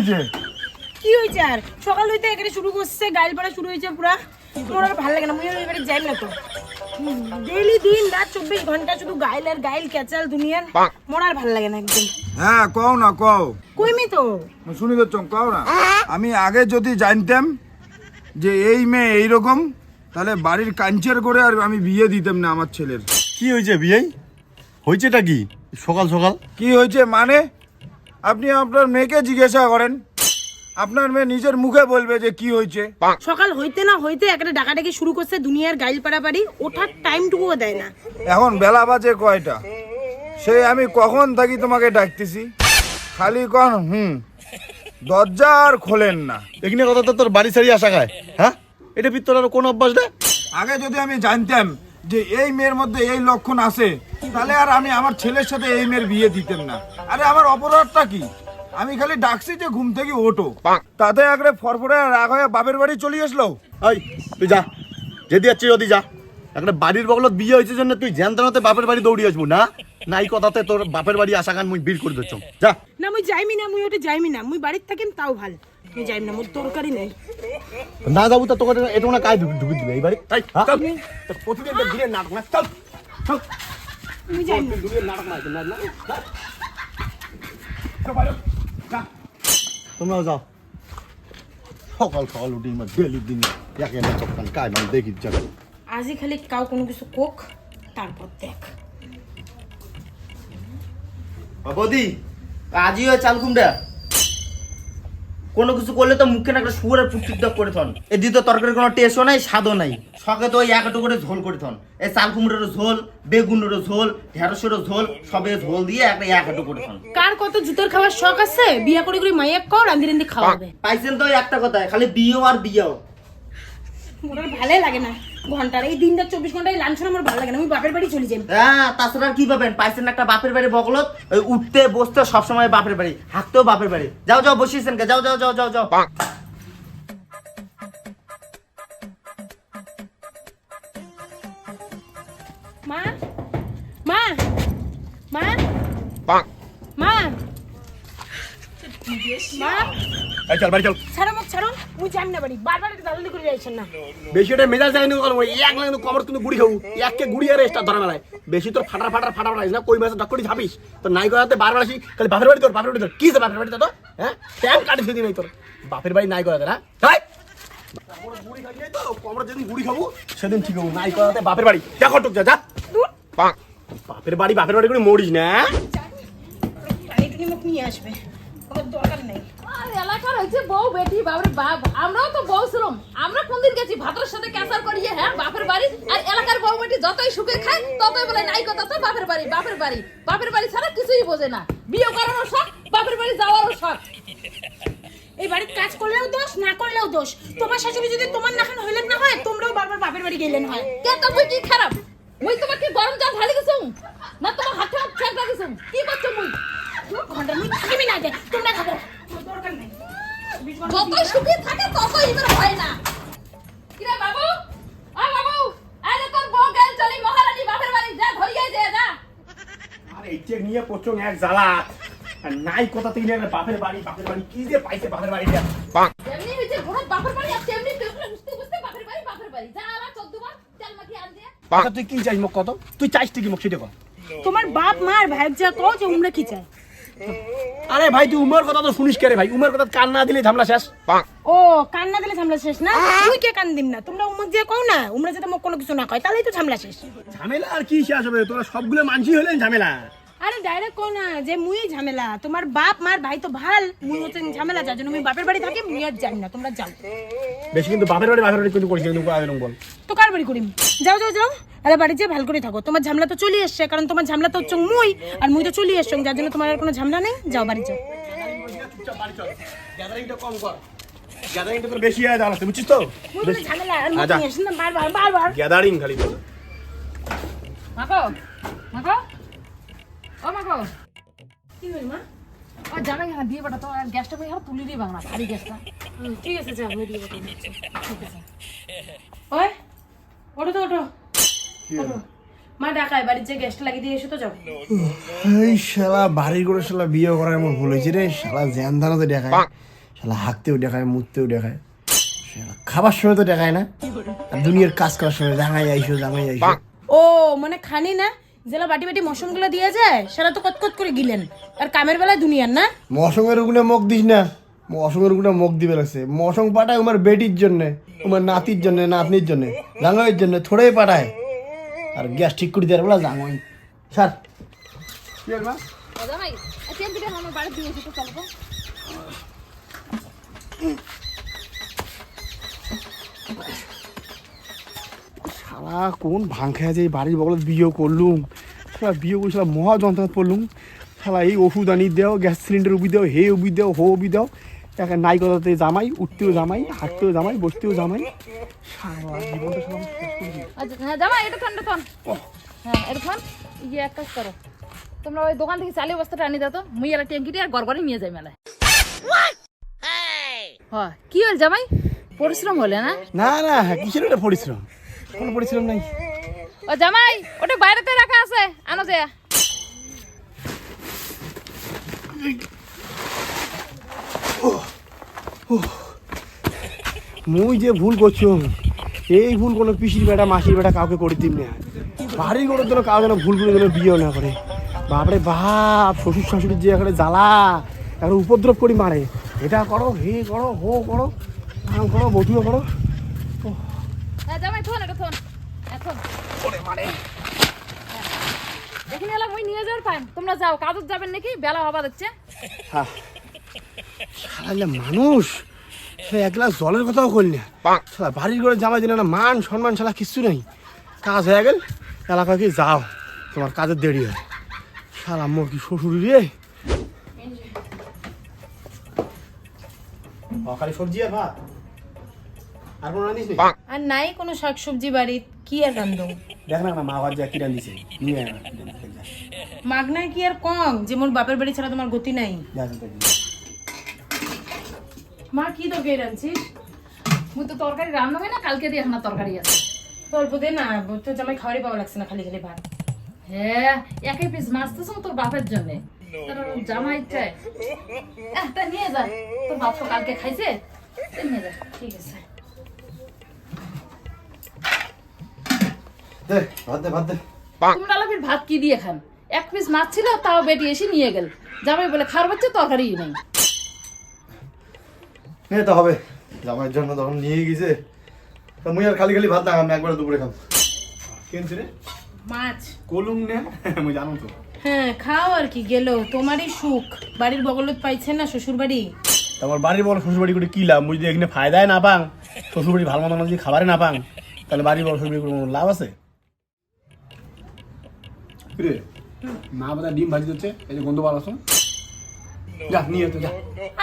কি হয়েছে? কি হয়েছে আর? সকাল হইতে এখানে শুরু করছে গাইল পাড়া শুরু হয়েছে পুরা। তোমার আর ভালো লাগে না মুই এবারে যাই না তো। ডেইলি দিন রাত চব্বিশ ঘণ্টা শুধু গাইল আর গাইল ক্যাচাল দুনিয়ার। মোর আর ভালো লাগে না একদম। হ্যাঁ কও না কও। কইমি তো। শুনি তো চং কও না। আমি আগে যদি জানতাম যে এই মেয়ে এইরকম তাহলে বাড়ির কাঞ্চের করে আর আমি বিয়ে দিতাম না আমার ছেলের। কি হয়েছে বিয়ে? হয়েছেটা কি? সকাল সকাল? কি হয়েছে মানে? আপনি আপনার মেয়েকে জিজ্ঞাসা করেন। আপনার মেয়ে নিজের মুখে বলবে যে কি হয়েছে। সকাল হইতে না হইতে একটা ডাকাডাকি শুরু করছে দুনিয়ার গাইল পাড়াপাড়ি ওঠার টাইমটুকুও দেয় না। এখন বেলা বাজে কয়টা? সে আমি কখন থাকি তোমাকে ডাকতেছি? খালি কন হুম। দরজা আর খোলেন না। এখানে কথা তো তোর বাড়ি সারি আসা খায় হ্যাঁ? এটা পিত্তর তোর আর কোন অভ্যাস রে? আগে যদি আমি জানতাম যে এই মেয়ের মধ্যে এই লক্ষণ আছে তাহলে আর আমি আমার ছেলের সাথে এই মেয়ের বিয়ে দিতাম না। আরে আমার অপরাধটা কি? আমি খালি ডাকছি যে ঘুম থেকে ওঠো। তাতে একরে ফরফরে রাগ হয়ে বাপের বাড়ি চলে আসলো। ওই তুই যা যেদি যাচ্ছি যদি যা। একটা বাড়ির বগলত বিয়ে হয়েছে জন্য তুই জ্যানতানাতে বাপের বাড়ি দৌড়ি আসব না? নাই কথাতে তোর বাপের বাড়ি আসা গান মুই বিল করে দিচ্ছ যা। না মুই যাইমি না মুই ওটা যাইমি না মুই বাড়িতে থাকেন তাও ভালো। মুই যাইমি না মোর তরকারি নেই। না যাব তো তোকে এটা না কাজ ঢুকে দিবে এই বাড়ি তাই প্রতিদিন একটা নাটক না চল। না। নাটক না না যা। তোমরাও যাও। সকাল সকাল উঠি আমার ডেলি দিন একে না চক্কান কায় মানে দেখি চল আজই খালি কাউ কোনো কিছু কোক তারপর দেখ। বৌদি আজই ওই চাল কুমড়া কোনো কিছু করলে তো মুখে না একটা শুয়ারের পুষ্টিক দাগ করে থন। এ দ্বিতীয় তরকারির কোনো টেস্টও নাই স্বাদও নাই। শখে তো এক একটু করে ঝোল করে থন। এ চাল কুমড়োর ঝোল বেগুনের ঝোল ঢেঁড়সের ঝোল সবে ঝোল দিয়ে একটা এক একটু করে থন। কার কত জুতোর খাওয়ার শখ আছে? বিয়া করে করে মাইয়া কর আন্দি রান্ধি খাওয়াবে। পাইছেন তো একটা কথা খালি বিয়েও আর বিয়েও। ভালো লাগে না। এই দিনটা চব্বিশ ঘন্টায় আমার ভালো লাগে না বাপের বাড়ি কি পাইছেন একটা বাপের বাড়ি উঠতে, বসতে সবসময় বাপের বাড়ি, হাঁটতেও বাপের বাড়ি। যাও যাও, বসিয়েছেন যাও যাও যাও যাও যাও। এই চল বাড়ি চল। ছাড়ো মোক ছাড়ো। মুই যাই না বাড়ি। বারবার এটা দালালি করে যাইছেন না। বেশি ওটা মেজাজ যায় না ওই এক লাগে কমর কিন্তু গুড়ি এককে গুড়ি আর এক্সট্রা ধরা মেলায়। বেশি তোর ফাটার ফাটার ফাটার ফাটাইস না। কই মাসে ডক্টরি ঝাপিস। তোর নাই করাতে বারবার আসি খালি বাপের বাড়ি তোর বাপের বাড়ি তোর। কি যে বাপের বাড়িতে তো হ্যাঁ? ট্যাম কাটি সেদিন নাই তোর। বাপের বাড়ি নাই করাতে না? হাই গুড়ি খাবি তো কমর যেদিন গুড়ি খাব সেদিন ঠিক হব। নাই করাতে বাপের বাড়ি। দেখো টুক যা যা। বাপের বাড়ি বাপের বাড়ি করে মরিস না? নিয়ে আসবে। ছাড়া এই বাড়ির কাজ করলেও দোষ, না করলেও দোষ। তোমার শাশুড়ি যদি তোমার নাখান হইলেন না হয়, তোমরাও বারবার বাপের বাড়ি গেলেন হয়। কে খারাপ? মুই গরম জল ঢালি গেছুম না তোমার হাতে হাত ছেঁকা গেছুম কি করছ থাকিবি না যে তোমরা দরকার নেই। যতই সুখে থাকে হয় না। কিরে বাবু? ও বাবু। আরে তোর বউ গেল চলি মহারানী বাপের বাড়ি যা ধরিয়ে যা যা। আর এইটা নিয়ে প্রচুর এক জ্বালা। নাই কথা থেকে নিয়ে বাপের বাড়ি বাপের বাড়ি কি যে পাইছে বাপের বাড়িটা। এমনি হয়েছে ঘোড়া বাপের বাড়ি আর তেমনি পেছনে বুঝতে বুঝতে বাপের বাড়ি বাপের বাড়ি। যা আলা চোদ্দ বার তেল মাটি আন দিয়ে। তুই কি চাইস মোক কত? তুই চাইস কি মোক সেটা তোমার বাপ মার ভাই যা কও যে উমরা কি চায়? আরে ভাই তুই উমার কথা তো শুনিস কে রে ভাই? উমার কথা কান না দিলে ঝামলা শেষ। ও কান না দিলে ঝামলা শেষ না? তুই কে কান দিম না? তোমরা উমার দিয়ে কও না উমরা যাতে মোক কোনো কিছু না কয় তাহলেই তো ঝামলা শেষ। ঝামেলা আর কি শেষ হবে? তোরা সবগুলো মানছি হলেন ঝামেলা। আরে ডাইরেক্ট কও না যে মুই ঝামেলা তোমার বাপ মার ভাই তো ভালো। মুই হচ্ছে ঝামেলা যার জন্য মুই বাপের বাড়ি থাকি মুই আর জানি না তোমরা যাও। বেশি কিন্তু বাপের বাড়ি বাপের বাড়ি কিন্তু করিস কিন্তু আবেদন বল। তো কার বাড়ি করিম? যাও যাও যাও। আরে বাড়ি যে ভালো করে থাকো। তোমার ঝামেলা তো চলে এসছে কারণ তোমার ঝামেলা তো হচ্ছে মুই আর মুই তো চলে এসছো যার জন্য তোমার আর কোনো ঝামেলা নেই। যাও বাড়ি যাও। গ্যাদারিংটা কম কর। গ্যাদারিংটা তোর বেশি হয় জানাস বুঝছিস তো? মুই ঝামেলা আর মুই আসি না বারবার বারবার। গ্যাদারিং খালি তোর মাগো কি মা? হ্যাঁ দিয়ে বাটা আর গ্যাসটা আমি আর তুলি দিয়ে বাংলা ভারী গ্যাসটা। ঠিক আছে যাও হয়ে দিবে ঠিক আছে। ওই ওঠো তো ওঠো। ওঠো। মা ঢাকায় বাড়ির যে গ্যাসটা লাগিয়ে দিয়ে এসে তো যাও। এই শালা বাড়ি করে শালা বিয়ে করার ভুল হয়েছে রে। শালা জ্যান ধারাতে দেখায় শালা হাঁকতেও দেখায় মুততেও দেখায়। শালা খাবার সময় তো দেখায় না। দুনিয়ার কাজ করার সময় জামাই আইসো জামাই আইসো। ও মানে খানি না? জেলা বাটি বাটি মশনগুলো দিয়ে যায় সেটা তো কতকত করে গিলেন। আর কামের বেলায় দুনিয়ার না? মশঙ্গের উগুনে মুখ দিস না। মশঙ্গের উগুনে মুখ দিবে লাগছে। মশং পাঠায় আমার বেটির জন্য আমার নাতির জন্য নাতনির জন্য জামাইয়ের জন্য থোড়াই পাঠায়। আর গ্যাস ঠিক করে দেওয়ার বলা জামাই। স্যার। জামাই এই আমার বাড়ি দিয়ে এসে তো কোন ভাং খেয়ে যে এই বাড়ির বগলে বিয়ে করলুম? শালা বিয়ে করে শালা মহা যন্ত্রণা পড়লুম। শালা এই ওষুধ আনি দেও গ্যাস সিলিন্ডার উবি দাও হে উবি দেও হো উবি দাও। একে নাই কথাতে জামাই উঠতেও জামাই হাঁটতেও জামাই বসতেও জামাই। শালা জীবনটা শালা। আচ্ছা হ্যাঁ জামাই এটা থান থান। হ্যাঁ এটা থান। ইয়ে এক কাজ করো। তোমরা ওই দোকান থেকে চালের বস্তাটা আনি দাও তো। মুই একটা ট্যাঙ্কিটি আর গড়গড়ে নিয়ে যাই মেলায়। হয়। কি হল জামাই? পরিশ্রম হলে না? না না কিসের ওটা পরিশ্রম? কোনো পরিশ্রম নাই। ও জামাই ওটা বাইরেতে রাখা আছে। আনো যে। মুই যে ভুল করছ এই ভুল কোনো পিসির বেটা মাসির বেটা কাউকে করে দিন না। বাড়ি করে দিল কাউ যেন ভুল করে যেন বিয়েও না করে। বাপরে বাপ শ্বশুর শাশুড়ির যে এখানে জ্বালা এখন উপদ্রব করি মারে। এটা করো হে করো হো করো আম করো বটুও করো। জামাই থন এটা থন। এখন। এখানে এলাম ওই নিয়ে যাওয়ার পান তোমরা যাও কাজত যাবেন নাকি? বেলা হবা দেখছে হ্যাঁ। মানুষ। সে এক গ্লাস জলের কথাও করলি না। সারা বাড়ির করে জামা দিলে না মান সম্মান ছাড়া কিচ্ছু নেই। কাজ হয়ে গেল এলাকায় কি যাও। তোমার কাজের দেরি হয়। সারা মোর কি শ্বশুর রে। সবজি আর ভাত? আর কোনো আর নাই কোনো শাকসবজি বাড়ির কি আর রান্ধো দেখ না মা ভাত যা কি রান্ধিছে নিয়ে। মাগনায় কি আর কম যে মোর বাপের বাড়ি ছাড়া তোমার গতি নাই। মা কি তরকারি রাঁধছিস? মুই তো তরকারি রান্না না কালকে দিয়ে এখন তরকারি আছে। অল্প দে না তো জামাই খাওয়ারই পাওয়া লাগছে না খালি খালি ভাত। হ্যাঁ একই পিস মাছ তো তোর বাপের জন্য। জামা ইচ্ছায় এহ, তা নিয়ে যা তোর বাপ তো কালকে খাইছে নিয়ে যা ঠিক আছে। দে ভাত দে ভাত দে। তোমরা লাফির ভাত কি দিয়ে খান? এক পিস মাছ ছিল তাও বেটি এসে নিয়ে গেল। জামাই বলে খাওয়ার বাচ্চা তরকারি নেই। নে তো হবে। জামাইয়ের জন্য তখন নিয়ে গেছে। তা মুই আর খালি খালি ভাত না আমি একবার দুপুরে খাম কেনছি রে? মাছ। কলুম নে। মুই জানো তো। হ্যাঁ খাও আর কি গেল। তোমারই সুখ। বাড়ির বগলত পাইছেন না শ্বশুর বাড়ি তোমার বাড়ির বড় শ্বশুর বাড়ি করে কি লাভ? মুই যদি এখানে ফায়দায় না পাং শ্বশুর বাড়ি ভালো মতো যদি খাবারে না পাং তাহলে বাড়ির বড় শ্বশুর বাড়ি কোনো লাভ আছে? রে মা বোধহয় ডিম ভাজি দিচ্ছে এই যে গন্ধ ভালো আছে যা নিয়ে তো যা।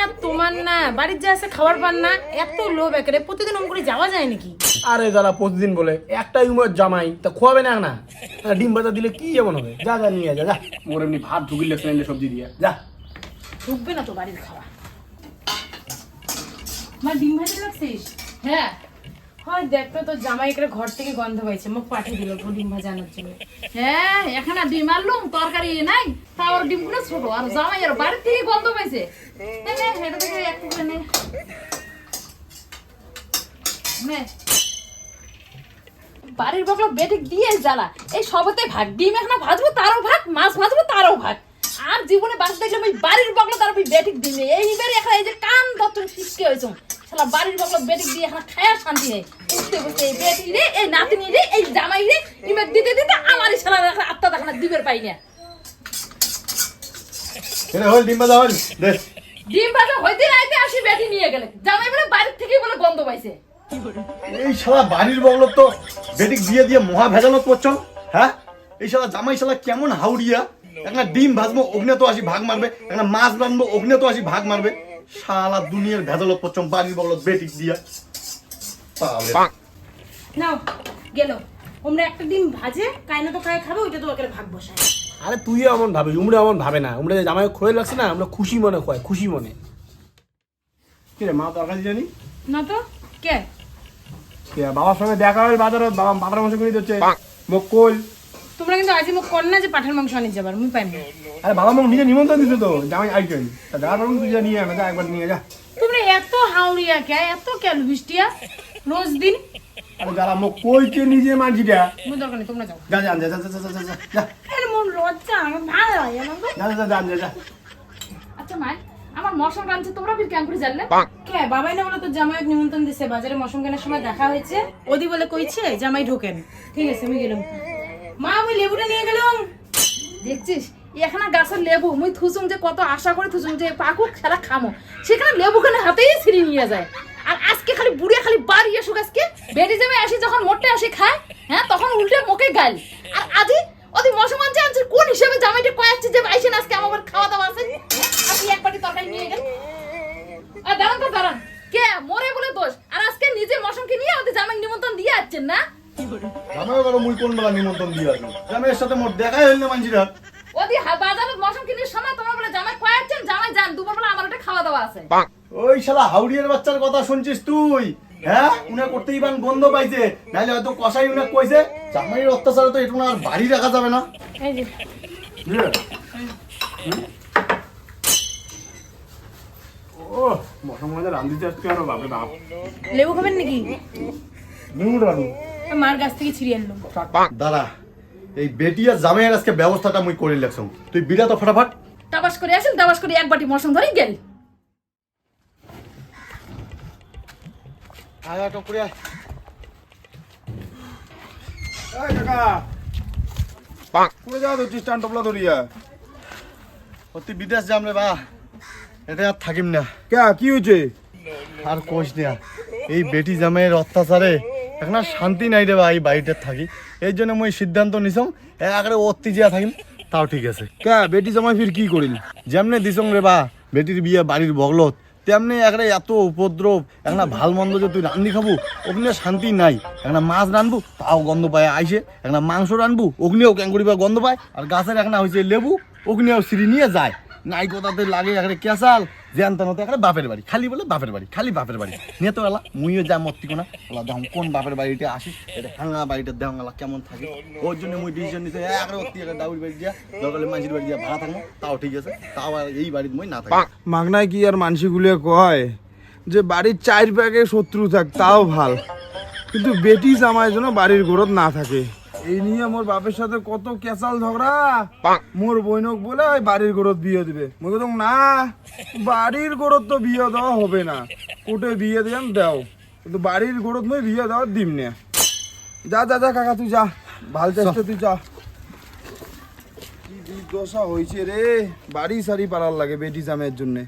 আর তোমার না বাড়ির যা আছে খাবার পান না এত লোভ একেবারে প্রতিদিন অম করে যাওয়া যায় নাকি? আরে যারা প্রতিদিন বলে একটাই উমর জামাই তা খোয়াবে না না? ডিম ভাজা দিলে কি এমন হবে? যা যা নিয়ে যা যা। মোর এমনি ভাত ঢুকিল লাগছে সবজি দিয়ে যা। ঢুকবে না তো বাড়ির খাওয়া মা ডিম ভাজি লাগছিস হ্যাঁ। হয়, দেখতো তো জামাই একেবারে ঘর থেকে গন্ধ পাইছে, মুখ পাঠিয়ে দিল ডিম ভাজা আনার জন্য। হ্যাঁ ডিম আনলুম তরকারি নাই তা ওর ছোট, আর জামাই আর বাড়ির থেকে গন্ধ পাইছে। একটু। বাড়ির বেটিক দিয়ে জ্বালা, এই সবতে ভাগ, ডিম এখানে ভাজবো, তারও ভাগ, মাছ ভাজবো, তারও ভাগ। আর জীবনে বাঁচ দেখলাম এই বাড়ির বকলা তার বেটিক দিনে এইবার এখন এই যে কান দত্ত সৃষ্টি হয়েছে। শালা বাড়ির বেটিক দিয়ে এখন খায়ার শান্তি নেই। উঠতে বসতে এই বেটি রে এই নাতিনি রে এই জামাই রে ইমেক দিতে দিতে আমারই শালা আত্মা দেখানা দিবের পাই না। এরে হল ডিম ভাজা হল দে। ডিম ভাজা হইতে রাইতে আসি বেটি নিয়ে গেলে। জামাই বলে বাড়ির থেকে বলে গন্ধ পাইছে। এই শালা বাড়ির বগলত তো বেটিক দিয়ে দিয়ে মহা ভেজালত করছন হ্যাঁ? এই শালা জামাই শালা কেমন হাউড়িয়া। একটা ডিম ভাজবো অগ্নে তো আসি ভাগ মারবে। একটা মাছ রানবো অগ্নে তো আসি ভাগ মারবে। শালা দুনিয়ার ভেজালত করছন বাড়ির বগলত বেটিক দিয়া। নাও গেল। ওমরা একটা ডিম ভাজে কাইনা তো খায় খাবে ওইটা তো একেবারে ভাগ বসায়। আরে তুইও এমন ভাবে উমরা এমন ভাবে না। উমরা যে জামাই খোয়ে লাগছে না আমরা খুশি মনে খোয় খুশি মনে। কি রে মা তরকারি জানি না? তো কে? কে বাবার সঙ্গে দেখা হল বাজারত বাবা বাবার মাসে করে দিচ্ছে। মকল তোমরা কিন্তু আজ মোক কর না যে পাঠার মাংস আনি যাবার মুই পাই না। আরে বাবা মোক নিজে নিমন্ত্রণ দিতে তো জামাই আইটেন তা যা পারব তুই যা নিয়ে আনা যা একবার নিয়ে যা। তোমরা এত হাউড়িয়া কে এত কেন বৃষ্টিয়া? রোজ দিন? আরে যারা মোক কইকে নিজে মানছিটা মুই দরকার নেই তোমরা যাও। যা যা যা যা যা যা যা যা। আরে মন লজ্জা আমার ভালো লাগে না যা যা যা যা যা। আচ্ছা মাই আমার মশা টানছে তোমরা ফির কেন করে জানলে? কে বাবাই না বলে তো জামাই নিমন্ত্রণ দিছে বাজারে মশম কেনার সময় দেখা হয়েছে। ওদি বলে কইছে জামাই ঢোকেন। ঠিক আছে আমি গেলাম। মা আমি লেবুটা নিয়ে গেলাম। দেখছিস? এখানে গাছের লেবু। থুসুম যে কত আশা করে থুসুম যে খামো। সেখানে হাতেই নিয়ে যায়। আর আজকে খালি বুড়িয়া, খালি আসি যখন আসি খায় হ্যাঁ তখন উল্টে মুখে আর আজি কোন হিসেবে জামাইটা যে আজকে আমার খাওয়া দাওয়া নিয়ে আর দাঁড়ান তো, দাঁড়ান। কে? মরে দোষ। আর আজকে নিজে মশনকে নিয়ে জামাই নিমন্ত্রণ দিয়ে আসছেন না? জামাই করো মুই কোন বেলা নিমন্ত্রণ দিয়ে আসব? জামাইয়ের সাথে মোর দেখাই হইল না মানছিটা ওদি বাজারে মশন কিনে সময় তোমার বলে জামাই কয়াচ্ছেন জামাই যান দুপুর বেলা আমার একটা খাওয়া দাওয়া আছে। ওই শালা হাউড়িয়ার বাচ্চার কথা শুনছিস তুই? হ্যাঁ? উনা করতেই বান বন্ধ পাইছে। নাইলে হয়তো কষাই উনা কইছে জামাইয়ের অত্যাচারে তো একটু আর বাড়ি রাখা যাবে না? ও মশা মজা রান্ধিতে আসতে আরও বাপরে বাপ। লেবু খাবেন নাকি? মার গাছ থেকে ছিঁড়ে আনলাম দাদা এই বেটিয়া জামাইয়ের আজকে ব্যবস্থাটা মুই করে লেখছম তুই বিরা তো ফটাফট। টাবাস করে আসেন টাবাস করে এক বাটি মশন ধরে গেল। আয় আয় টপরে আয়। এই কাকা কোনে যাওয়া ধরছিস? টান টপলা ধরিয়া। ও বিদেশ যাম রে বা এটা আর থাকিম না। কে কি হয়েছে আর কোষ না এই বেটি জামাইয়ের অত্যাচারে এখন আর শান্তি নাই রে এই বাড়িতে থাকি। এই জন্য মুই সিদ্ধান্ত নিছং একবারে অতি জিয়া থাকিম তাও ঠিক আছে। কে বেটি জামাই ফির কি করিল যেমনে দিছং রে বা বেটির বিয়ে বাড়ির বগলত তেমনি একরে এত উপদ্রব একটা ভালো মন্দ যে তুই রান্ধি খাব ওখানে শান্তি নাই। একটা মাছ রানবো তাও গন্ধ পায় আইসে একটা মাংস রানবো ওখানেও ক্যাঙ্গুরি বা গন্ধ পায় আর গাছের একটা হয়েছে লেবু ওখানেও সিঁড়ি নিয়ে যায়। নাই কোথাতে লাগে একটা কেসাল জ্যানতানতে একটা বাপের বাড়ি। খালি বলে বাপের বাড়ি, খালি বাপের বাড়ি। নিয়ে তো এলা মুইও যা মত্তি কোনা ওলা দেখুন কোন বাপের বাড়িতে আসি এটা হাঙ্গা বাড়িটা দেওয়া গেলা কেমন থাকে। ওর জন্য মুই ডিসিশন নিতে একরে অত্তি একটা দাউরি বাড়ি দিয়া, দরকার মাঝির বাড়ি দিয়া ভাড়া থাকব, তাও ঠিক আছে। তাও এই বাড়িতে মুই না থাকি। মাগনায় কি আর মানসি গুলিয়ে কয়? যে বাড়ির চার প্যাকে শত্রু থাক, তাও ভালো। কিন্তু বেটি জামাই যেন বাড়ির গোরত না থাকে। এই নিয়ে মোর বাপের সাথে কত কেসাল ঝগড়া। মোর বৈনক বলে ওই বাড়ির গোরত বিয়ে দিবে। মই কত না বাড়ির গোরত তো বিয়ে দেওয়া হবে না। কোটে বিয়ে দিয়াম দেও। কিন্তু বাড়ির গোরত মই বিয়ে দেওয়া দিম না। যা যা যা কাকা তুই যা। ভালো চেষ্টা তুই যা। কি দুর্দশা হয়েছে রে। বাড়ি সারি পারার লাগে বেটি জামের জন্যে।